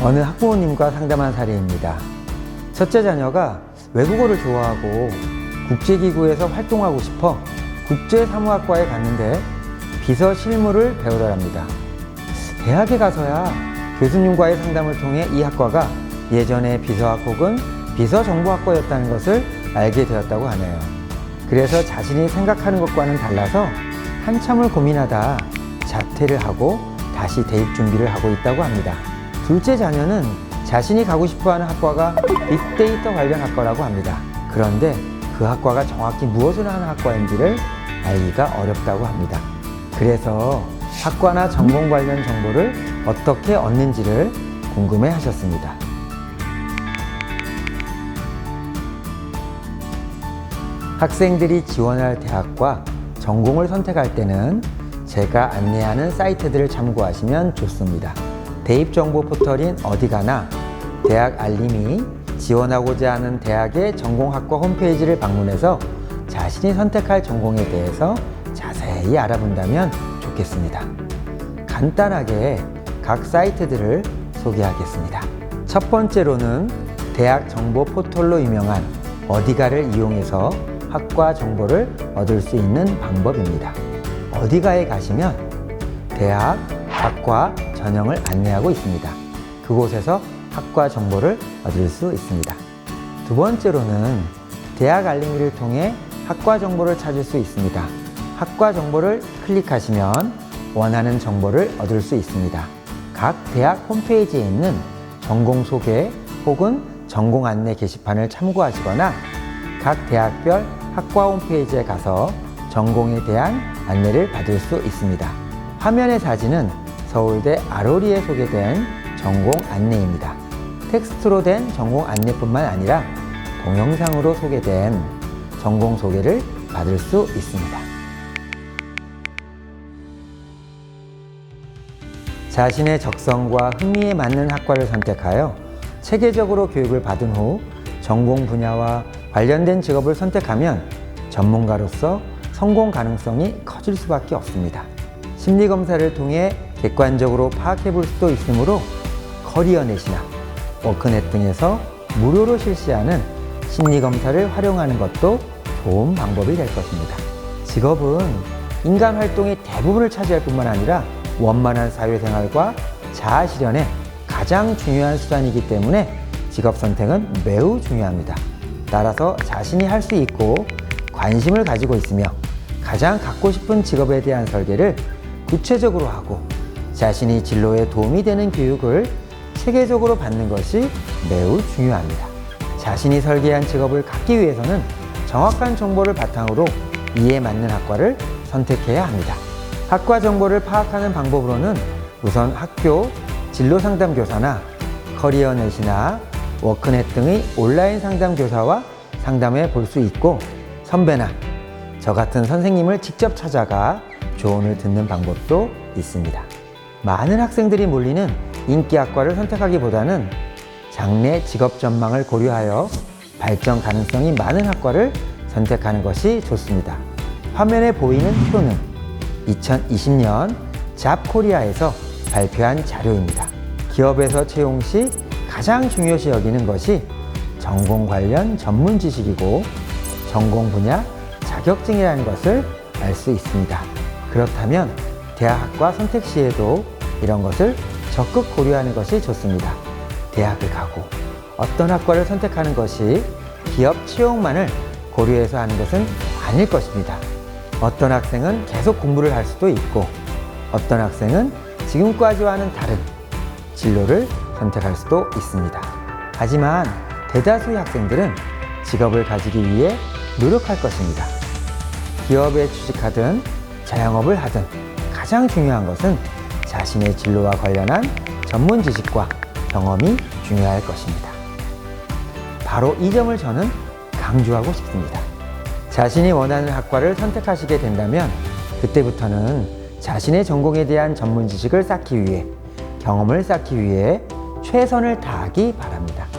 어느 학부모님과 상담한 사례입니다. 첫째 자녀가 외국어를 좋아하고 국제기구에서 활동하고 싶어 국제사무학과에 갔는데 비서 실무를 배우더랍니다. 대학에 가서야 교수님과의 상담을 통해 이 학과가 예전에 비서학 혹은 비서정보학과였다는 것을 알게 되었다고 하네요. 그래서 자신이 생각하는 것과는 달라서 한참을 고민하다 자퇴를 하고 다시 대입 준비를 하고 있다고 합니다. 둘째 자녀는 자신이 가고 싶어 하는 학과가 빅데이터 관련 학과라고 합니다. 그런데 그 학과가 정확히 무엇을 하는 학과인지를 알기가 어렵다고 합니다. 그래서 학과나 전공 관련 정보를 어떻게 얻는지를 궁금해 하셨습니다. 학생들이 지원할 대학과 전공을 선택할 때는 제가 안내하는 사이트들을 참고하시면 좋습니다. 대입 정보 포털인 어디가나 대학 알림이 지원하고자 하는 대학의 전공학과 홈페이지를 방문해서 자신이 선택할 전공에 대해서 자세히 알아본다면 좋겠습니다. 간단하게 각 사이트들을 소개하겠습니다. 첫 번째로는 대학 정보 포털로 유명한 어디가를 이용해서 학과 정보를 얻을 수 있는 방법입니다. 어디가에 가시면 대학, 학과 전형을 안내하고 있습니다. 그곳에서 학과 정보를 얻을 수 있습니다. 두 번째로는 대학 알림이를 통해 학과 정보를 찾을 수 있습니다. 학과 정보를 클릭하시면 원하는 정보를 얻을 수 있습니다. 각 대학 홈페이지에 있는 전공 소개 혹은 전공 안내 게시판을 참고하시거나 각 대학별 학과 홈페이지에 가서 전공에 대한 안내를 받을 수 있습니다. 화면의 사진은 서울대 아로리에 소개된 전공 안내입니다. 텍스트로 된 전공 안내뿐만 아니라 동영상으로 소개된 전공 소개를 받을 수 있습니다. 자신의 적성과 흥미에 맞는 학과를 선택하여 체계적으로 교육을 받은 후 전공 분야와 관련된 직업을 선택하면 전문가로서 성공 가능성이 커질 수밖에 없습니다. 심리 검사를 통해 객관적으로 파악해 볼 수도 있으므로 커리어 넷이나 워크넷 등에서 무료로 실시하는 심리 검사를 활용하는 것도 좋은 방법이 될 것입니다. 직업은 인간 활동의 대부분을 차지할 뿐만 아니라 원만한 사회생활과 자아 실현에 가장 중요한 수단이기 때문에 직업 선택은 매우 중요합니다. 따라서 자신이 할 수 있고 관심을 가지고 있으며 가장 갖고 싶은 직업에 대한 설계를 구체적으로 하고 자신이 진로에 도움이 되는 교육을 체계적으로 받는 것이 매우 중요합니다. 자신이 설계한 직업을 갖기 위해서는 정확한 정보를 바탕으로 이에 맞는 학과를 선택해야 합니다. 학과 정보를 파악하는 방법으로는 우선 학교 진로 상담 교사나 커리어넷이나 워크넷 등의 온라인 상담 교사와 상담해 볼 수 있고 선배나 저 같은 선생님을 직접 찾아가 조언을 듣는 방법도 있습니다. 많은 학생들이 몰리는 인기 학과를 선택하기보다는 장래 직업 전망을 고려하여 발전 가능성이 많은 학과를 선택하는 것이 좋습니다. 화면에 보이는 표는 2020년 잡코리아에서 발표한 자료입니다. 기업에서 채용 시 가장 중요시 여기는 것이 전공 관련 전문 지식이고 전공 분야 자격증이라는 것을 알 수 있습니다. 그렇다면 대학과 선택 시에도 이런 것을 적극 고려하는 것이 좋습니다. 대학을 가고 어떤 학과를 선택하는 것이 기업 채용만을 고려해서 하는 것은 아닐 것입니다. 어떤 학생은 계속 공부를 할 수도 있고 어떤 학생은 지금까지와는 다른 진로를 선택할 수도 있습니다. 하지만 대다수의 학생들은 직업을 가지기 위해 노력할 것입니다. 기업에 취직하든 자영업을 하든 가장 중요한 것은 자신의 진로와 관련한 전문 지식과 경험이 중요할 것입니다. 바로 이 점을 저는 강조하고 싶습니다. 자신이 원하는 학과를 선택하시게 된다면 그때부터는 자신의 전공에 대한 전문 지식을 쌓기 위해 경험을 쌓기 위해 최선을 다하기 바랍니다.